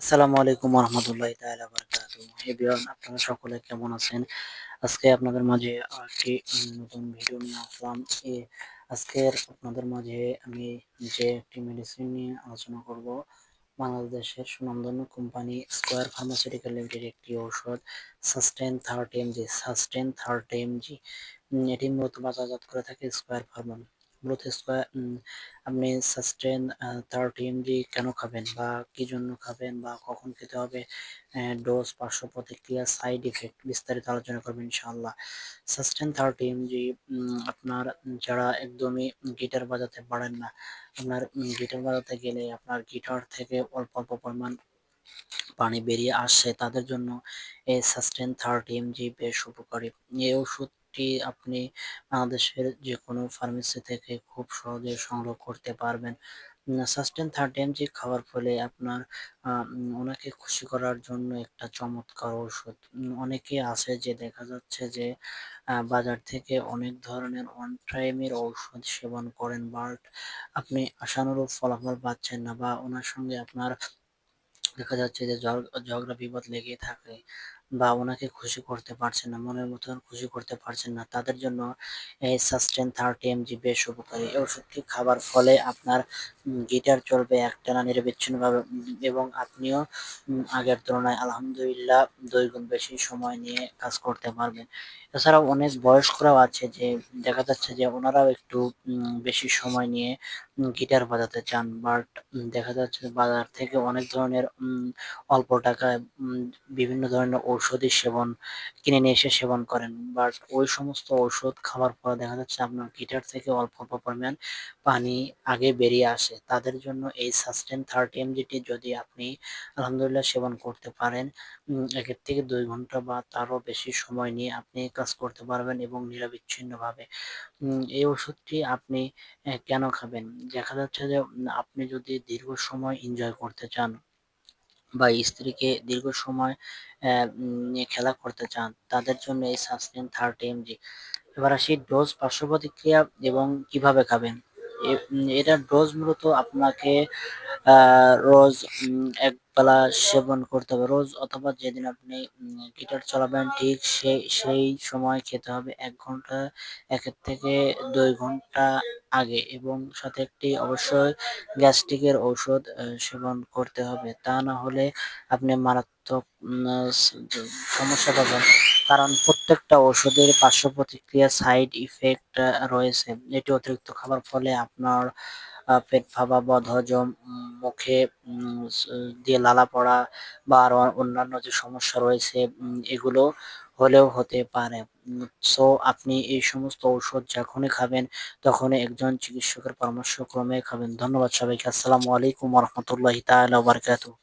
আসসালামু আলাইকুম রহমতুল্লাহ তাআলা বারাকাতু আপনারা সকলে কেমন আছেন? আজকে আপনাদের মাঝে একটি নতুন ভিডিও নিয়ে আসলাম। আজকের আপনাদের মাঝে আমি যে একটি মেডিসিন নিয়ে আলোচনা করব, বাংলাদেশের সুনামধন্য কোম্পানি স্কোয়ার ফার্মাসিউটিক্যাল লিমিটেড একটি ঔষধ Susten third MG Susten third MG এটি মূলত বাজারজাত করে থাকে স্কোয়ার ফার্মা মূলত স্কোয়ার আপনি সাস্টেন থার্টি এমজি কেন খাবেন বা কি জন্য খাবেন বা কখন খেতে হবে ডোজ পার্শ্ব প্রতিক্রিয়া সাইড ইফেক্ট বিস্তারিত আলোচনা করবেন ইনশাআল্লাহ। সাস্টেন থার্টি এমজি আপনার যারা একদমই গিটার বাজাতে পারেন না, আপনার গিটার বাজাতে গেলে আপনার গিটার থেকে অল্প অল্প পরিমাণ পানি বেরিয়ে আসছে তাদের জন্য এই সাস্টেন থার্টি এমজি বেশ উপকারী। এই ওষুধ টি আপনি বাংলাদেশের যে কোনো ফার্মেসি থেকে খুব সহজে সংগ্রহ করতে পারবেন? সাস্টেন থার্টি এমজি খাওয়ার ফলে আপনার ওনাকে খুশি করার জন্য একটা চমৎকার ওষুধ অনেকে আছে যে দেখা যাচ্ছে যে বাজার থেকে অনেক ধরনের ওয়ান টাইমের ঔষধ সেবন করেন বাট আপনি আশানুরূপ ফলাফল পাচ্ছেন না বা ওনার সঙ্গে আপনার দেখা যাচ্ছে যে ঝগড়া বিবাদ লেগে থাকে। বা ওনাকে খুশি করতে পারছেন না, মনের মতন খুশি করতে পারছেন না, তাদের জন্য এই সাস্টেন থার্টি এমজি বেশ উপকারী। এই ওষুধটি খাবার ফলে আপনার গিটার চলবে একটানা নিরবিচ্ছিন্নভাবে, এবং আপনিও আগের তুলনায় আলহামদুলিল্লাহ দুই গুণ বেশি সময় নিয়ে কাজ করতে পারবেন। এছাড়াও অনেক বয়স্করাও আছে যে, দেখা যাচ্ছে যে ওনারাও একটু বেশি সময় নিয়ে গিটার বাজাতে চান, বাট দেখা যাচ্ছে বাজার থেকে অনেক ধরনের অল্প টাকায় বিভিন্ন ধরনের ঔষধি সেবন, কিনে নিয়ে এসে সেবন করেন। বাট ওই সমস্ত ঔষধ খাওয়ার পর দেখা যাচ্ছে আপনার গিটার থেকে অল্প অল্প পরিমাণ পানি আগে বেরিয়ে আসে। তাদের জন্য এই সাস্টেন থার্টি এমজিটি যদি আপনি আলহামদুলিল্লাহ সেবন করতে পারেন একের থেকে দুই ঘণ্টা বা তারও বেশি সময় নিয়ে আপনি কাজ করতে পারবেন এবং নিরবিচ্ছিন্নভাবে। এই ওষুধটি আপনি কেন খাবেন? দেখা যাচ্ছে যে আপনি যদি দীর্ঘ সময় এনজয় করতে চান বা স্ত্রীকে দীর্ঘ সময় খেলা করতে চান, তাদের জন্য এই সাসপেন থার্টি এমজি এবার আসি ডোজ পার্শ্ব প্রতিক্রিয়া এবং কীভাবে খাবেন? এটার ডোজ মূলত আপনাকে রোজ এক বেলা সেবন করতে হবে। রোজ অথবা যেদিন আপনি গিটার চালাবেন, ঠিক সেই সেই সময় খেতে হবে। এক ঘণ্টা, একের থেকে দুই ঘণ্টা আগে এবং সাথে একটি অবশ্যই গ্যাস্ট্রিকের ঔষধ সেবন করতে হবে। তা না হলে আপনি মারাত্মক সমস্যা পাবেন। কারণ প্রত্যেকটা ওষুধের পার্শ্ব প্রতিক্রিয়া, সাইড ইফেক্ট রয়েছে। এটি অতিরিক্ত খাবার ফলে আপনার পেট ফাঁপা বদহজম মুখে দিয়ে লালা পড়া বা আরও অন্যান্য যে সমস্যা রয়েছে এগুলো হলেও হতে পারে। সো, আপনি এই সমস্ত ঔষধ যখনই খাবেন, তখনই একজন চিকিৎসকের পরামর্শ ক্রমে খাবেন। ধন্যবাদ সবাইকে। আসসালামু আলাইকুম রহমতুল্লাহ তাআলা বারকাতুহু।